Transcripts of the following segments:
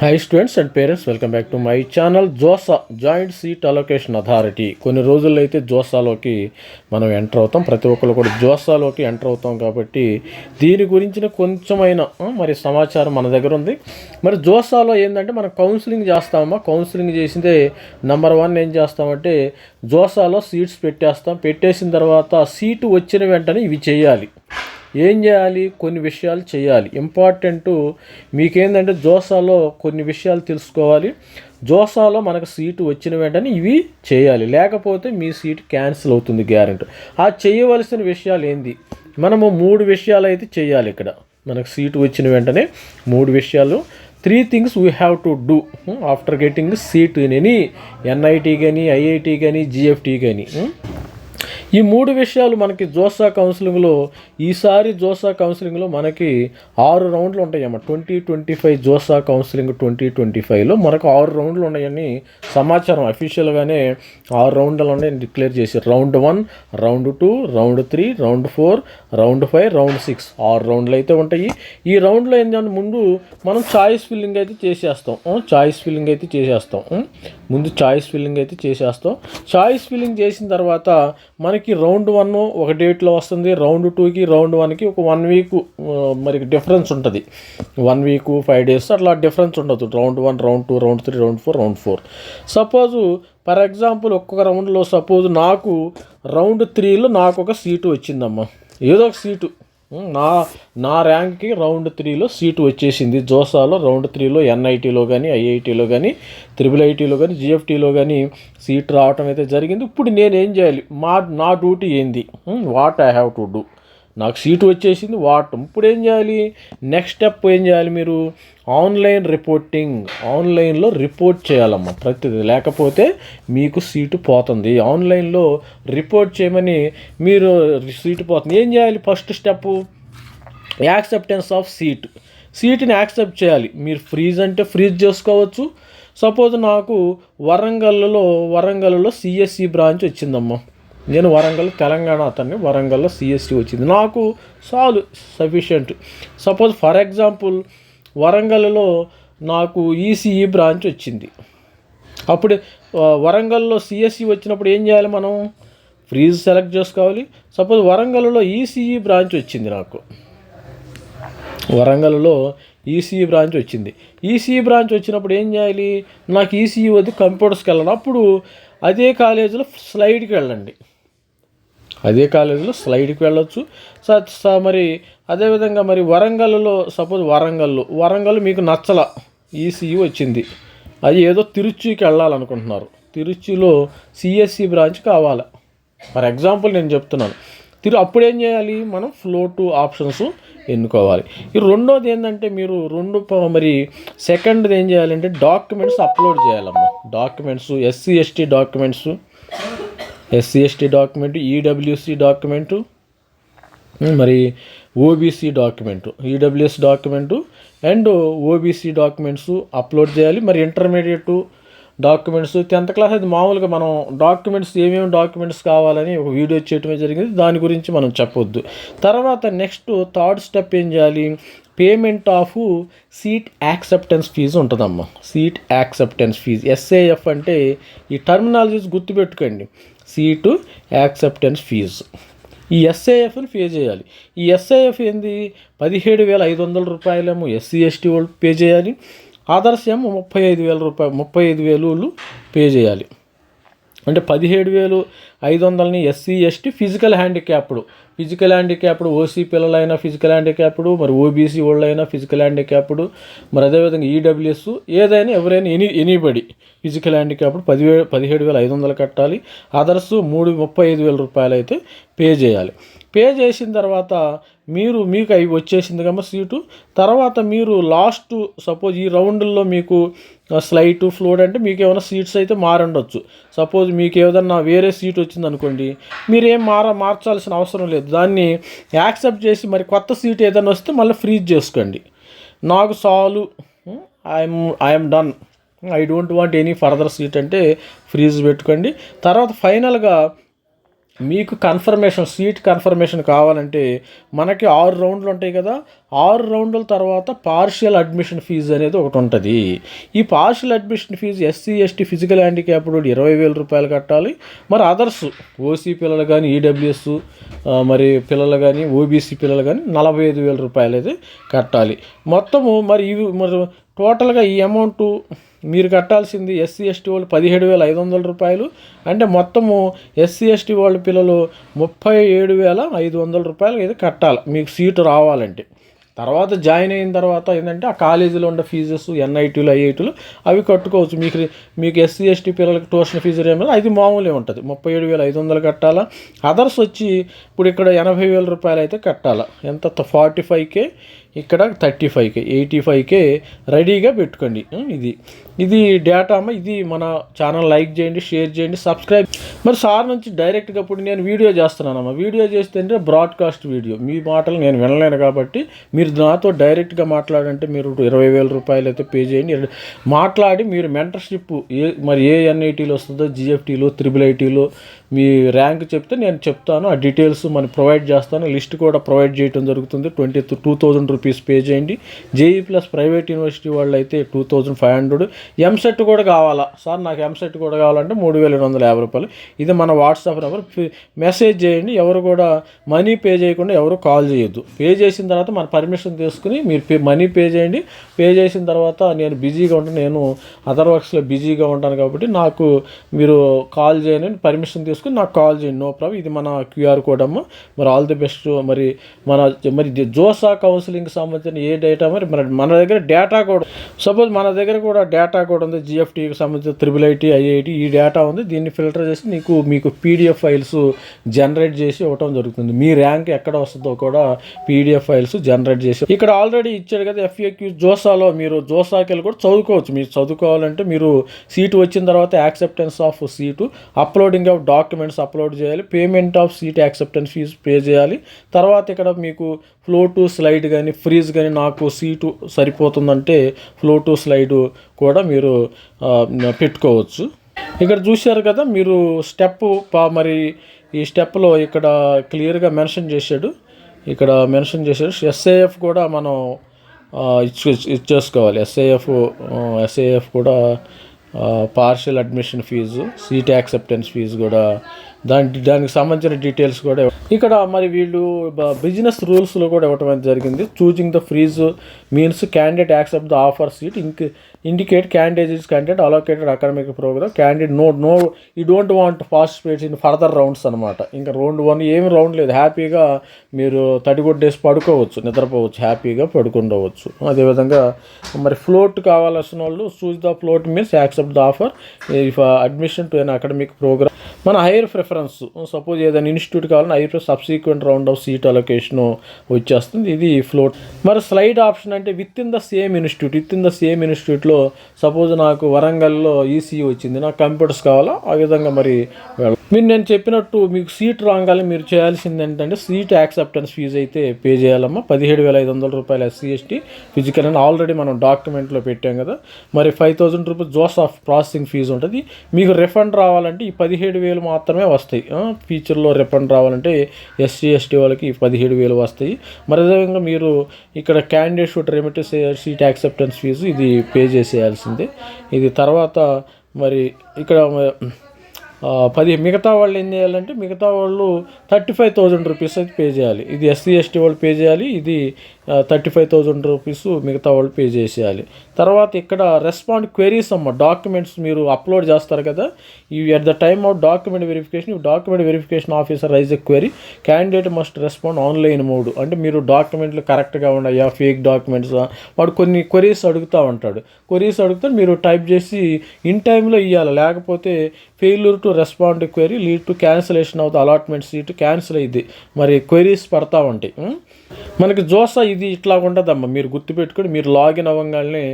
Hi students and parents welcome back to my channel JoSAA joint seat allocation authority కొన్ని రోజుల్లో అయితే జోసాలోకి మనం enter అవుతాం. ప్రతి ఒక్కరు కూడా జోసాలోకి ఎంటర్ అవుతాం కాబట్టి దీని గురించిన కొంచెమైన మరి సమాచారం మన దగ్గర ఉంది. మరి జోసాలో ఏంటంటే మనం కౌన్సిలింగ్ చేస్తామా కౌన్సిలింగ్ చేసిందే నెంబర్ వన్ ఏం చేస్తామంటే జోసాలో సీట్స్ పెట్టేస్తాం. పెట్టేసిన తర్వాత సీటు వచ్చిన వెంటనే ఇవి చేయాలి. ఏం చేయాలి? కొన్ని విషయాలు చేయాలి. ఇంపార్టెంట్ మీకేంటంటే జోసాలో కొన్ని విషయాలు తెలుసుకోవాలి. జోసాలో మనకు సీటు వచ్చిన వెంటనే ఇవి చేయాలి. లేకపోతే మీ సీట్ క్యాన్సిల్ అవుతుంది గ్యారెంటీ. ఆ చేయవలసిన విషయాలు ఏంది? మనము మూడు విషయాలు అయితే చేయాలి ఇక్కడ. మనకు సీటు వచ్చిన వెంటనే మూడు విషయాలు. Three things we have to do after getting seat in any NIT కానీ ఐఐటి కానీ జిఎఫ్టీ కానీ ఈ మూడు విషయాలు మనకి జోసా కౌన్సిలింగ్లో ఈసారి జోసా కౌన్సిలింగ్లో మనకి ఆరు రౌండ్లు ఉంటాయమ్మ. Twenty twenty five JoSAA counselling twenty twenty ఫైవ్లో మనకు ఆరు రౌండ్లు ఉన్నాయని సమాచారం అఫీషియల్గానే ఆరు రౌండ్లు ఉన్నాయని డిక్లేర్ చేశారు. Round one round two round three round four round five round six ఆరు రౌండ్లు అయితే ఉంటాయి. ఈ రౌండ్లో ఏంటంటే ముందు మనం చాయిస్ ఫిల్లింగ్ అయితే చేసేస్తాం. చాయిస్ ఫిల్లింగ్ అయితే చేసేస్తాం. ముందు చాయిస్ ఫిల్లింగ్ అయితే చేసేస్తాం. చాయిస్ ఫిల్లింగ్ చేసిన తర్వాత మనకి రౌండ్ వన్ ఒక డేట్లో వస్తుంది రౌండ్ టూకి రౌండ్ వన్కి ఒక వన్ వీక్ మరి డిఫరెన్స్ ఉంటుంది. వన్ వీక్ ఫైవ్ డేస్ అట్లా డిఫరెన్స్ ఉండదు. Round one round two round three round four round four. Suppose for example ఒక్కొక్క రౌండ్లో సపోజ్ నాకు రౌండ్ త్రీలో నాకు ఒక సీటు వచ్చిందమ్మా. ఏదో ఒక సీటు. నా నా ర్యాంక్కి రౌండ్ త్రీలో సీటు వచ్చేసింది. జోసాలో రౌండ్ త్రీలో ఎన్ఐటీలో కానీ ఐఐటీలో కానీ త్రిబుల్ ఐటీలో కానీ జిఎఫ్టీలో కానీ సీట్ రావటం అయితే జరిగింది. ఇప్పుడు నేనేం చేయాలి? మా నా డ్యూటీ ఏంది? What I have to do నాకు సీటు వచ్చేసింది వాట్? ఇప్పుడు ఏం చేయాలి? నెక్స్ట్ స్టెప్ ఏం చేయాలి మీరు? ఆన్లైన్ రిపోర్టింగ్ ఆన్లైన్లో రిపోర్ట్ చేయాలమ్మా ప్రతిదీ. లేకపోతే మీకు సీటు పోతుంది. ఆన్లైన్లో రిపోర్ట్ చేయమని మీరు సీటు పోతుంది. ఏం చేయాలి first step? Acceptance of seat. సీట్ని accept చేయాలి. మీరు ఫ్రీజ్ అంటే ఫ్రీజ్ చేసుకోవచ్చు. సపోజ్ నాకు వరంగల్లో వరంగల్లో సిఎస్సి బ్రాంచ్ వచ్చిందమ్మా. నేను వరంగల్ తెలంగాణ అతన్ని వరంగల్లో సిఎస్టీ వచ్చింది. నాకు చాలు సఫిషియంట్ సపోజ్ ఫర్ ఎగ్జాంపుల్ వరంగల్లో నాకు ఈసీఈ బ్రాంచ్ వచ్చింది. అప్పుడు వరంగల్లో సిఎస్సి వచ్చినప్పుడు ఏం చేయాలి మనం? ఫ్రీజ్ సెలెక్ట్ చేసుకోవాలి. సపోజ్ వరంగల్లో ఈసీఈ బ్రాంచ్ వచ్చింది నాకు. వరంగల్లో ఈసీఈ బ్రాంచ్ వచ్చింది. ఈసీఈ బ్రాంచ్ వచ్చినప్పుడు ఏం చేయాలి? నాకు ఈసీఈ వద్ద కంప్యూటర్స్కి వెళ్ళాలి అప్పుడు అదే కాలేజీలో స్లైడ్కి వెళ్ళండి. అదే కాలేజీలో స్లైడ్కి వెళ్ళొచ్చు. స- మరి అదేవిధంగా మరి వరంగల్లో సపోజ్ వరంగల్లో వరంగల్ మీకు నచ్చల ఈసీఈ వచ్చింది. అది ఏదో తిరుచికి వెళ్ళాలనుకుంటున్నారు. తిరుచిలో సిఎస్సి బ్రాంచ్ కావాలి. ఫర్ ఎగ్జాంపుల్ నేను చెప్తున్నాను. తిరు అప్పుడు ఏం చేయాలి? మనం ఫ్లో టు ఆప్షన్స్ ఎన్నుకోవాలి. ఈ రెండోది ఏంటంటే మీరు రెండు మరి సెకండ్ది ఏం చేయాలంటే డాక్యుమెంట్స్ అప్లోడ్ చేయాలమ్మా. Documents SC ST documents. SC ST document EWS document మరి OBC document EWS document and OBC documents upload చేయాలి. మరి ఇంటర్మీడియట్ డాక్యుమెంట్స్ టెన్త్ క్లాస్ అది మామూలుగా మనం డాక్యుమెంట్స్ ఏమేమి డాక్యుమెంట్స్ కావాలని ఒక వీడియో చేయటమే జరిగింది. దాని గురించి మనం చెప్పొద్దు. తర్వాత నెక్స్ట్ థర్డ్ స్టెప్ ఏం చేయాలి? Payment of seat acceptance fee ఉంటుందమ్మా. సీట్ యాక్సెప్టెన్స్ ఫీజు ఎస్ఏఎఫ్ అంటే ఈ టర్మినాలజీస్ గుర్తుపెట్టుకోండి. Seat acceptance fee. ఈ ఎస్ఏఎఫ్ని పే చేయాలి. ఈ ఎస్ఏఎఫ్ ఏంది? పదిహేడు వేల ఐదు వందల రూపాయలేమో ఎస్సీ ఎస్టీ వాళ్ళు పే చేయాలి. ఆదర్శ ఏమో ముప్పై ఐదు వేల రూపాయలు ముప్పై ఐదు వేలు పే చేయాలి. అంటే పదిహేడు వేలు ఐదు వందలని SC ST physical handicapped. Physical handicapped OC పిల్లలైనా ఫిజికల్ హ్యాండిక్యాప్డ్ మరి ఓబీసీ వాళ్ళైనా ఫిజికల్ హ్యాండిక్యాప్డ్ మరి అదేవిధంగా ఈడబ్ల్యూఎస్ ఏదైనా ఎవరైనా ఎనీ ఎనీబడి ఫిజికల్ హ్యాండిక్యాప్డ్ పదివేలు పదిహేడు వేల ఐదు వందలు కట్టాలి. అదర్స్ మూడు ముప్పై ఐదు వేల రూపాయలు అయితే పే చేయాలి. పే చేసిన తర్వాత మీరు మీకు అవి వచ్చేసింది కమ్మ సీటు. తర్వాత మీరు లాస్ట్ సపోజ్ ఈ రౌండ్లో మీకు స్లైట్ ఫ్లోడ్ అంటే మీకు ఏమైనా సీట్స్ అయితే మారండొచ్చు. సపోజ్ మీకు ఏదన్నా వేరే సీట్ వచ్చింది అనుకోండి మీరు ఏం మార మార్చాల్సిన అవసరం లేదు. దాన్ని యాక్సెప్ట్ చేసి మరి కొత్త సీట్ ఏదైనా వస్తే మళ్ళీ ఫ్రీజ్ చేసుకోండి. నాకు సాలు I'm I'm done. I don't want any further seat అంటే ఫ్రీజ్ పెట్టుకోండి. తర్వాత ఫైనల్గా మీకు కన్ఫర్మేషన్ సీట్ కన్ఫర్మేషన్ కావాలంటే మనకి ఆరు రౌండ్లు ఉంటాయి కదా ఆరు రౌండ్ల తర్వాత పార్షియల్ అడ్మిషన్ ఫీజు అనేది ఒకటి ఉంటుంది. ఈ partial admission fee SC ST physical handicapped ఇరవై వేల రూపాయలు కట్టాలి. మరి అదర్స్ ఓసీ పిల్లలు కానీ ఈడబ్ల్యూఎస్ మరి పిల్లలు కానీ ఓబీసీ పిల్లలు కానీ నలభై ఐదు వేల రూపాయలు అయితే కట్టాలి. మొత్తము మరి ఇవి మరి టోటల్గా ఈ అమౌంట్ మీరు కట్టాల్సింది ఎస్సీ ఎస్టీ వాళ్ళు పదిహేడు వేల ఐదు వందల రూపాయలు. అంటే మొత్తము ఎస్సీ ఎస్టీ వాళ్ళ పిల్లలు ముప్పై ఏడు వేల ఐదు వందల రూపాయలు అయితే కట్టాలి. మీకు సీటు రావాలంటే. తర్వాత జాయిన్ అయిన తర్వాత ఏంటంటే ఆ కాలేజీలో ఉండే ఫీజెస్ ఎన్ఐటీలు ఐఐటీలు అవి కట్టుకోవచ్చు. మీకు మీకు ఎస్సీ ఎస్టీ పిల్లలకి ట్యూషన్ ఫీజు ఏమైనా అది మామూలే ఉంటుంది. ముప్పై ఏడు వేల ఐదు వందలు కట్టాలా? అదర్స్ వచ్చి ఇప్పుడు ఇక్కడ ఎనభై వేల రూపాయలు అయితే కట్టాలా? ఎంత? ఫార్టీ ఫైవ్ కే ఇక్కడ థర్టీ ఫైవ్కే ఎయిటీ ఫైవ్కే రెడీగా పెట్టుకోండి. ఇది. ఇది డేటా అమ్మ ఇది మన ఛానల్ లైక్ చేయండి షేర్ చేయండి సబ్స్క్రైబ్ మరి సార్ నుంచి డైరెక్ట్గా ఇప్పుడు నేను వీడియో చేస్తున్నానమ్మా. వీడియో చేస్తే బ్రాడ్కాస్ట్ వీడియో మీ మాటలు నేను వినలేను కాబట్టి మీరు నాతో డైరెక్ట్గా మాట్లాడంటే మీరు ఇరవై వేల రూపాయలు అయితే పే చేయండి. మాట్లాడి మీరు మెంటర్షిప్ ఏ మరి ఏ ఎన్ఐటీలో వస్తుందో జిఎఫ్టీలో త్రిబుల్ ఐటీలో మీ ర్యాంక్ చెప్తే నేను చెప్తాను. ఆ డీటెయిల్స్ మనం ప్రొవైడ్ చేస్తాను. లిస్ట్ కూడా ప్రొవైడ్ చేయడం జరుగుతుంది. Twenty two thousand rupees pay చేయండి. జేఈ ప్లస్ ప్రైవేట్ యూనివర్సిటీ వాళ్ళు అయితే two thousand five hundred. EAMCET కూడా కావాలా? సార్ నాకు ఎంసెట్ కూడా కావాలంటే మూడు వేల రెండు వందల యాభై రూపాయలు. ఇది మన వాట్సాప్ నెంబర్. మెసేజ్ చేయండి. ఎవరు కూడా మనీ పే చేయకుండా ఎవరు కాల్ చేయొద్దు. పే చేసిన తర్వాత మన పర్మిషన్ తీసుకుని మీరు పే మనీ పే చేయండి. పే చేసిన తర్వాత నేను బిజీగా ఉంటాను నేను అదర్ వర్క్స్లో బిజీగా ఉంటాను కాబట్టి నాకు మీరు కాల్ చేయని పర్మిషన్ తీసుకుని నాకు కాల్ చేయండి నో ప్రాబ్లం ఇది మన క్యూఆర్ కోడ్ అమ్మ. మరి ఆల్ ది బెస్ట్. మరి మన మరి జోసా కౌన్సిలింగ్ సంబంధించిన ఏ డేటా మరి మన మన దగ్గర డేటా కూడా. సపోజ్ మన దగ్గర కూడా డేటా కూడా ఉంది. జిఎఫ్టీకి సంబంధించిన త్రిబుల్ ఐటీ ఐఐటి ఈ డేటా ఉంది. దీన్ని ఫిల్టర్ చేసి నీకు మీకు పీడిఎఫ్ ఫైల్స్ జనరేట్ చేసి ఇవ్వటం జరుగుతుంది. మీ ర్యాంక్ ఎక్కడ వస్తుందో కూడా పీడిఎఫ్ ఫైల్స్ జనరేట్ చేసి ఇక్కడ ఆల్రెడీ ఇచ్చాడు కదా ఎఫ్ఏక్యూ జోసాలో. మీరు జోసాకి వెళ్ళి కూడా చదువుకోవచ్చు. మీరు చదువుకోవాలంటే మీరు సీటు వచ్చిన తర్వాత acceptance of seat uploading of documents upload చేయాలి. Payment of seat acceptance fee pay చేయాలి. తర్వాత ఇక్కడ మీకు ఫ్లో టు స్లైడ్ కానీ ఫ్రీజ్ కానీ నాకు సీటు సరిపోతుందంటే ఫ్లో టు స్లైడ్ కూడా మీరు పెట్టుకోవచ్చు. ఇక్కడ చూశారు కదా మీరు స్టెప్ పా మరి ఈ స్టెప్లో ఇక్కడ క్లియర్గా మెన్షన్ చేశాడు. ఇక్కడ మెన్షన్ చేశాడు. ఎస్ఏఎఫ్ కూడా మనం ఇచ్చు ఇచ్చేసుకోవాలి. ఎస్ఏఎఫ్ ఎస్ఏఎఫ్ కూడా partial admission fee seat acceptance fee కూడా. దాని దానికి సంబంధించిన డీటెయిల్స్ కూడా ఇక్కడ మరి వీళ్ళు బిజినెస్ రూల్స్లో కూడా ఇవ్వటం జరిగింది. Choosing the freeze means candidate accept the offer seat ink indicate candidate is candidate allocated academic programme candidate no no ఈ don't want participate in further rounds అనమాట ఇంకా రౌండ్ వన్ ఏమి రౌండ్ లేదు. హ్యాపీగా మీరు తడిగొడ్డేసి పడుకోవచ్చు నిద్రపోవచ్చు హ్యాపీగా పడుకుండవచ్చు అదేవిధంగా మరి ఫ్లోట్ కావాల్సిన వాళ్ళు choose the float means accept the offer if admission to an academic programme మన హైయర్ ప్రిఫరెన్స్ సపోజ్ ఏదైనా ఇన్స్టిట్యూట్ కావాలని higher subsequent round of seat allocation వచ్చేస్తుంది. ఇది ఫ్లోట్ మరి స్లైడ్ ఆప్షన్ అంటే within the same institute within the same ఇన్స్టిట్యూట్లో suppose నాకు వరంగల్లో ఈసీఈ వచ్చింది నాకు కంప్యూటర్స్ కావాలా? ఆ విధంగా మరి మీరు నేను చెప్పినట్టు మీకు సీట్ రాగానే మీరు చేయాల్సింది ఏంటంటే సీట్ యాక్సెప్టెన్స్ ఫీజు అయితే పే చేయాలమ్మా. పదిహేడు వేల ఐదు వందల రూపాయలు ఎస్సీ ఎస్టీ ఫిజికల్ అని ఆల్రెడీ మనం డాక్యుమెంట్లో పెట్టాం కదా. మరి five thousand rupees JoSAA processing fee ఉంటుంది. మీకు రిఫండ్ రావాలంటే ఈ పదిహేడు వేలు మాత్రమే వస్తాయి. ఫ్యూచర్లో రిఫండ్ రావాలంటే ఎస్సీ ఎస్టీ వాళ్ళకి ఈ పదిహేడు వేలు వస్తాయి. మరి అదేవిధంగా మీరు ఇక్కడ candidate should remit seat acceptance fee ఇది పే చేసేయాల్సిందే. ఇది తర్వాత మరి ఇక్కడ పది మిగతా వాళ్ళు ఏం చేయాలంటే మిగతా వాళ్ళు థర్టీ ఫైవ్ థౌజండ్ రూపీస్ అయితే పే చేయాలి. ఇది ఎస్సీ ఎస్టీ వాళ్ళు పే చేయాలి ఇది థర్టీ ఫైవ్ థౌజండ్ రూపీస్ మిగతా వాళ్ళు పే చేసేయాలి. తర్వాత ఇక్కడ రెస్పాండ్ క్వెరీస్ అమ్మ డాక్యుమెంట్స్ మీరు అప్లోడ్ చేస్తారు కదా ఈ at the time of document verification document verification officer raise a query. Candidate must respond online mode అంటే మీరు డాక్యుమెంట్లు కరెక్ట్గా ఉన్నాయా ఫేక్ డాక్యుమెంట్స్ వాడు కొన్ని క్వరీస్ అడుగుతూ ఉంటాడు. క్వరీస్ అడిగితే మీరు టైప్ చేసి ఇన్ టైంలో ఇవ్వాలి లేకపోతే failure to respond query lead to cancellation of the allotment seat cancel అయ్యింది మరి క్వెరీస్ పడతా ఉంటాయి. మనకి జోసా ఇది ఇట్లా ఉంటుందమ్మా మీరు గుర్తుపెట్టుకొని మీరు లాగిన్ అవ్వగానే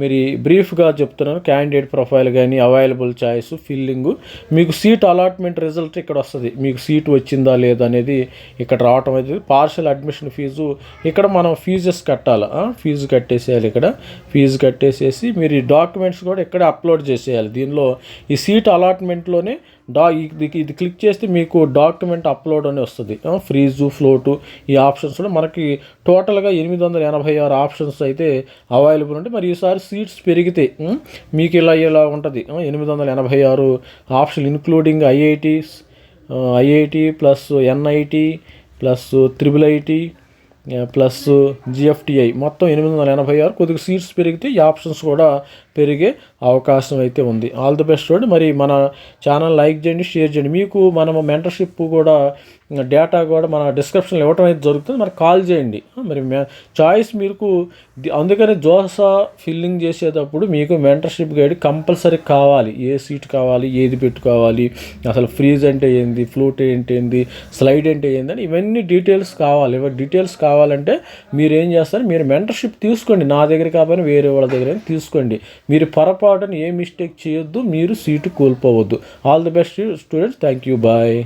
మీరు బ్రీఫ్గా చెప్తున్నాను క్యాండిడేట్ ప్రొఫైల్ కానీ అవైలబుల్ చాయిస్ ఫిల్లింగ్. మీకు సీట్ అలాట్మెంట్ రిజల్ట్ ఇక్కడ వస్తుంది. మీకు సీట్ వచ్చిందా లేదా అనేది ఇక్కడ రావటం అయితే పార్షల్ అడ్మిషన్ ఫీజు. ఇక్కడ మనం ఫీజెస్ కట్టాలి? ఫీజు కట్టేసేయాలి ఇక్కడ. ఫీజు కట్టేసేసి మీరు ఈ డాక్యుమెంట్స్ కూడా ఇక్కడే అప్లోడ్ చేసేయాలి. దీనిలో ఈ సీట్ అలాట్మెంట్లోనే డా ఇది ఇది క్లిక్ చేస్తే మీకు డాక్యుమెంట్ అప్లోడ్ అని వస్తుంది. ఫ్రీజు ఫ్లోటు ఈ ఆప్షన్స్ కూడా మనకి టోటల్గా ఎనిమిది వందల ఎనభై ఆరు ఆప్షన్స్ అయితే అవైలబుల్ ఉంటాయి. మరి ఈసారి సీట్స్ పెరిగితే మీకు ఇలా ఇలా ఉంటుంది. ఎనిమిది వందల ఎనభై ఆరు option including IITs IIT plus NIT plus triple IT plus GFTI మొత్తం ఎనిమిది వందల ఎనభై ఆరు కొద్దిగా సీట్స్ పెరిగితే ఈ ఆప్షన్స్ కూడా పెరిగే అవకాశం అయితే ఉంది. ఆల్ ది బెస్ట్ చూడండి మరి మన ఛానల్ లైక్ చేయండి షేర్ చేయండి. మీకు మనము మెంటర్షిప్ కూడా డేటా కూడా మన డిస్క్రిప్షన్లో ఇవ్వడం అయితే జరుగుతుంది. మరి కాల్ చేయండి. మరి చాయిస్ మీకు అందుకనే అందుకని జోసా ఫిల్లింగ్ చేసేటప్పుడు మీకు మెంటర్షిప్ గైడ్ కంపల్సరీ కావాలి. ఏ సీట్ కావాలి ఏది పెట్టుకోవాలి అసలు ఫ్రీజ్ అంటే ఏంది ఫ్లూట్ ఏంటి స్లైడ్ అంటే ఏంది అని ఇవన్నీ డీటెయిల్స్ కావాలి. ఇవన్నీ డీటెయిల్స్ కావాలంటే మీరు ఏం చేస్తారు? మీరు మెంటర్షిప్ తీసుకోండి. నా దగ్గర కాకపోయినా వేరే వాళ్ళ దగ్గర తీసుకోండి. మీరు పొరపాటున ఏ మిస్టేక్ చేయొద్దు మీరు సీటు కోల్పోవద్దు. All the best students thank you bye